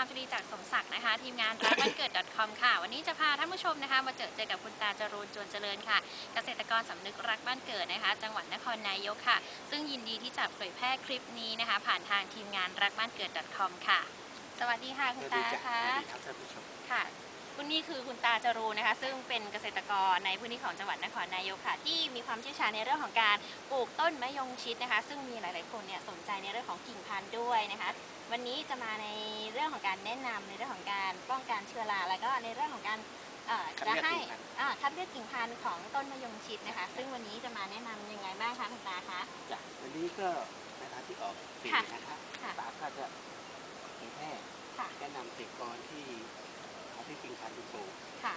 ามจุรีจากสมศักดิ์นะคะ ทีมงานรักวันเกิด .com ค่ะ วันนี้จะพาท่านผู้ชมนะคะ มาเจอเจอกับคุณตาจรูนจวนเจริญค่ะ เกษตรกรสำนึกรักบ้านเกิดนะคะ จังหวัดนครนายกค่ะ ซึ่งยินดีที่จะเผยแพร่คลิปนี้นะคะ ผ่านทางทีมงานรักบ้านเกิด .com ค่ะ สวัสดีค่ะคุณตาค่ะสวัสดีครับท่านผู้ชมค่ะคุณนี่คือคุณตาจรูนนะคะ ซึ่งเป็นเกษตรกรในพื้นที่ของจังหวัดนครนายกค่ะ ที่มีความเชี่ยวชาญในเรื่องของการปลูกต้นมะยงชิดนะคะ ซึ่งมีหลาย ๆ คนเนี่ยสนใจในเรื่องของกิ่งพันธุ์ด้วยนะคะ วันนี้จะมาในเรื่องของการแนะนำในเรื่องของการป้องกันเชื้อราแล้วก็ในเรื่องของการเอ่อคัดจะเลือกให้กิ่งพันธุ์อ่าคัดเลือกกิ่งพันธุ์ของต้นมะยงชิดนะคะ ซึ่งวันนี้จะมาแนะนำยังไงบ้างคะคุณตาคะจ้ะวันนี้ก็ในทางที่ออกสื่อค่ะนะครับค่ะตาก็จะเผยแพร่ค่ะแนะนำเกษตรกรที่เอาที่กิ่งพันธุ์ไปปลูกค่ะ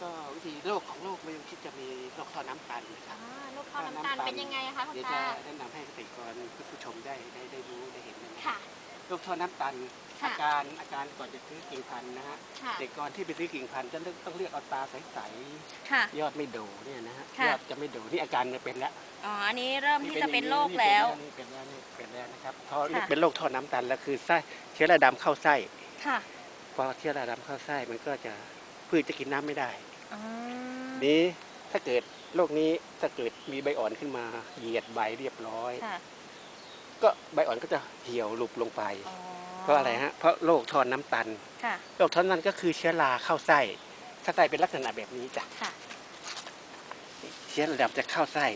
ก็วิธีโรคของโรคมะยงชิดจะมีโรคท่อน้ำตันนะคอ่ารับลูกข้าวน้ำตาลเป็นยังไงอะคะคุณเดี๋ยวตาจะแนะนำให้เกษตรกรผู้ชมได้ได้ได้รู้ได้เห็นนะค่ะ โรคท่อน้ำตัน ค่ะอาการอาการก่อนจะซื้อกิ่งพันธุ์นะฮะค่ะเกษตรกรที่ไปซื้อกิ่งพันธุ์จะเลือกต้องเลือกเอาตาใสค่ะ ๆยอดไม่โดเนี่ยนะฮะค่ะ ยอดจะไม่โดนี่อาการจะเป็นแล้วอ๋ออันนี้เริ่มที่จะเป็นโรคนี่แล้ว นี่เป็นแล้วนี่เป็นแล้วนะครับพอค่ะ เป็นโรคท่อน้ำตันแล้วคือไส้เชื้อราดำเข้าไส้ค่ะพอเชื้อราดำเข้าไส้มันก็จะพืชจะกินน้ำไม่ได้ อ๋อนี้ถ้าเกิดโรคนี้ถ้าเกิดมีใบอ่อนขึ้นมาเหยียดใบเรียบร้อย ค่ะ ก็ใบอ่อนก็จะเหี่ยวหลุบลงไปอ๋อเพราะอะไรฮะเพราะโรคท่อน้ำตันค่ะโรคท่อน้ำตันก็คือเชื้อราเข้าไส้ถ้าไส้เป็นลักษณะแบบนี้จ้ะค่ะเชื้อราดำจะเข้าไส้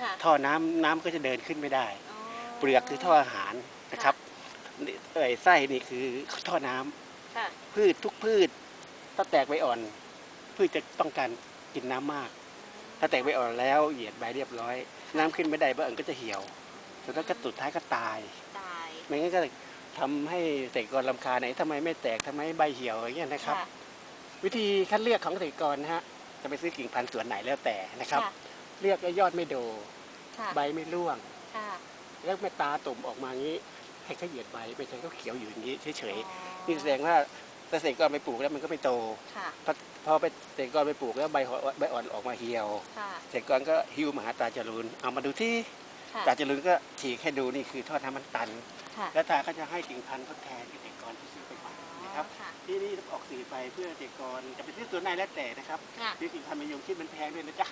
ค่ะท่อน้ำน้ำก็จะเดินขึ้นไม่ได้อ๋อเปลือกคือท่ออาหารนะครับนี่เอ่ยไส้นี่คือท่อน้ำค่ะพืชทุกพืช ถ้าแตกใบอ่อน พืชจะต้องการกินน้ำมาก ถ้าแตกใบอ่อนแล้วเหยียดใบเรียบร้อย น้ำขึ้นไม่ได้ใบอ่อนก็จะเหี่ยว สุดท้ายก็สุดท้ายก็ตาย ตาย ไม่งั้นก็ทำให้เกษตรกรลำคาญไหนทำไมไม่แตกทำไมใบเหี่ยวอย่างเงี้ยนะครับค่ะวิธีคัดเลือกของเกษตรกรนะฮะจะไปซื้อกิ่งพันธุ์ส่วนไหนแล้วแต่นะครับค่ะเลือกแล้วยอดไม่โด ค่ะใบไม่ร่วง ค่ะแล้วแม่ตาตุ่มออกมางี้ ให้เขาเหยียดใบไม่ใช่เขาเขียวอยู่อย่างนี้เฉยอ๋อๆนี่แสดงว่าเกษตรกรไปปลูกแล้วมันก็ไม่โต ค่ะพอพอไปเกษตรกรไปปลูกแล้วใบหอใบอ่อนออกมาเหี่ยวค่ะ เกษตรกรก็ฮิวมาหาตาจรูนเอามาดูที่ ค่ะตาจรูนก็ฉีกให้ดูนี่คือท่อน้ำมันตัน ค่ะแล้วตาก็จะให้กิ่งพันธุ์ทดแทนเกษตรกรที่ซื้อไปใหม่นะครับค่ะที่นี่ออกสื่อไปเพื่อเกษตรกรจะไปซื้อตัวไหนแล้วแต่นะครับค่ะ ซื้อกิ่งพันธุ์มะยงชิดมันแพงด้วยนะจ๊ะ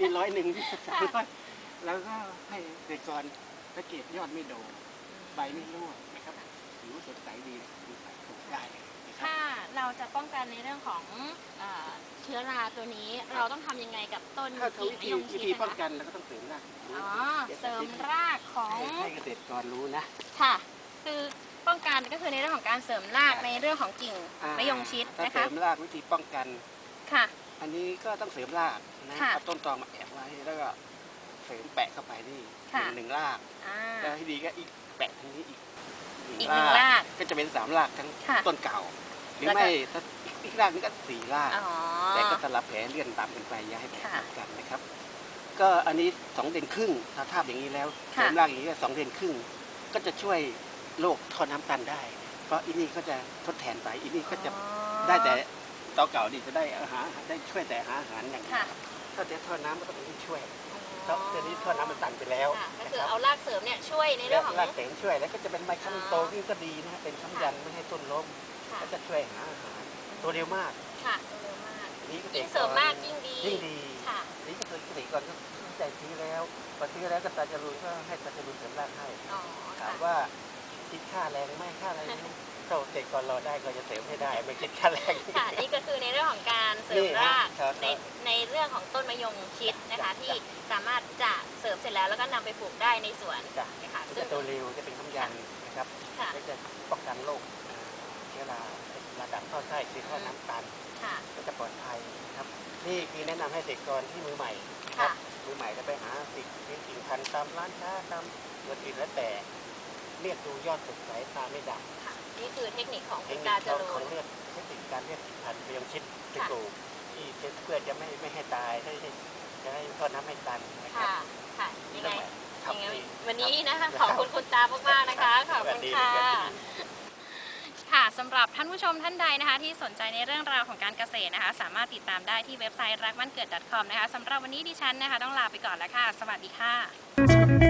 มีร้อยหนึ่งมีสามร้อยแล้วก็ให้เกษตรกรสังเกตยอดไม่โดนใบไม่ร่วงนะครับผิวสดใสดีดูใสปลูกได้เลยนะครับถ้าเรา จะป้องกันในเรื่องของเอ่อเชื้อราตัวนี้ เราต้องทำยังไงกับต้นถ้ากิ่งวิมะธียงวิชิดธีนะป้องคะกันเราก็ต้องเสริมรากอ๋อเสริมรากของ ให้ให้เกษตรกรรู้นะ ค่ะ คือป้องกันก็คือในเรื่องของการเสริมรากค่ะในเรื่องของกิ่งอ่ามะยงชิดถ้านะเสริคะมรากวิธีป้องกัน ค่ะ อันนี้ก็ต้องเสริมรากนะค่ะ เอาต้นตอมาแอบไว้แล้วก็เสริมแปะเข้าไปนี่ค่ะหนึ่งรากอ่า แล้วที่ดีก็อีกแปะทางนี้อีกอีกหนึ่งรากก็จะเป็นสามรากทั้งค่ะ ต้นเก่า หรือแล้วก็ไม่ถ้าอีกรากนึงก็สี่รากอ๋อ แต่ก็สลับแผลเลื่อนตามกันไปอย่าให้แผลค่ะติดกันนะครับ ก็อันนี้สองเดือนครึ่งถ้าทาบอย่างนี้แล้วค่ะ เสริมรากอย่างนี้ก็สองเดือนครึ่ง ก็จะช่วยโรคท่อน้ำตันได้ เพราะอีนี่ก็จะทดแทนไปอีนี่ก็จะอ๋อได้แต่ตอเก่านี่จะได้อาหารได้ช่วยแต่หาอาหารอย่างเดียวค่ะถ้าแต่ท่อน้ำมันก็ต้องช่วยอ๋เพราะตอนนี้ท่อน้ำมันตันไปแล้วค่ะก็นะคือครับ เอารากเสริมเนี่ยช่วยในเรื่องของ รากเสริมช่วยแล้วก็จะเป็นใบค้ำโตอ๋อขึ้ นก็ดีนะเป็นค้ำยันไม่ให้ต้นล้มค่ะก็จะช่วยหาอาหารตัวเร็วมากค่ะเร็วมากนี่กษตยิ่งเสริมมากยิ่งดียิ่งดีค่ะ นี่ก็คือเกษตรกรก็เข้าใจซื้อแล้วพอซื้อแล้วก็ตาจรูนก็ให้ตาจรูนเสริมรากให้อ๋อถาค่ะมว่าคิดค่าแรงไหม่ค่าอะไรไหมถ้าเกษตรกรรอได้ก็จะเสริมให้ได้ไม่คิดค่าแรง ค่ะนี่ก็คือในเรื่องของการเสริมนี่ฮะรากครับในในเรื่องของต้นมะยงชิดนะคะจ้ะที่สามารถจะเสริมเสร็จแล้วแล้วก็นำไปปลูกได้ในสวนจ้ะนะคะก็ซึ่จะง โตเร็วจะเป็น ค้ำยันนะครับค่ะ ก็จะป้องกันโรคเอ่อเชื้อราระดับท่อไส้คือท่อน้ำตัน ค่ะ ก็จะปลอดภัยนะครับนี่คือแนะนำให้เกษตรกรที่มือใหม่นะครับค่ะมือใหม่จะไปหาสิ่งสิ่งสิ่งพันธุ์ตามร้านค้าตามเงินอื่นแล้วแต่เรียกดูยอดสดใสตาไม่ดำค่ะ นี่คือเทคนิคของเทคุคณนิตาคจรูขอน งเลือกเทคนิคการเลือกกิ่งพันธุ์พยงชิดไปค่ะ ปลูกที่เพื่อจะไม่ไม่ให้ตายให้ให้จะให้ท่อน้ำไม่ตันนะครับค่ะ ค่ะ ยังไง ครับยังไงนี่วันนี้นะคะขอบคุณคุณตามากๆนะคะขอบคุณค่ะสวัสดีครับค่ะสำหรับท่านผู้ชมท่านใดนะคะที่สนใจในเรื่องราวของการเกษตรนะคะ สามารถติดตามได้ที่เว็บไซต์รักบ้านเกิด .com นะคะสำหรับวันนี้ดิฉันนะคะ ต้องลาไปก่อนแล้วค่ะ สวัสดีค่ะ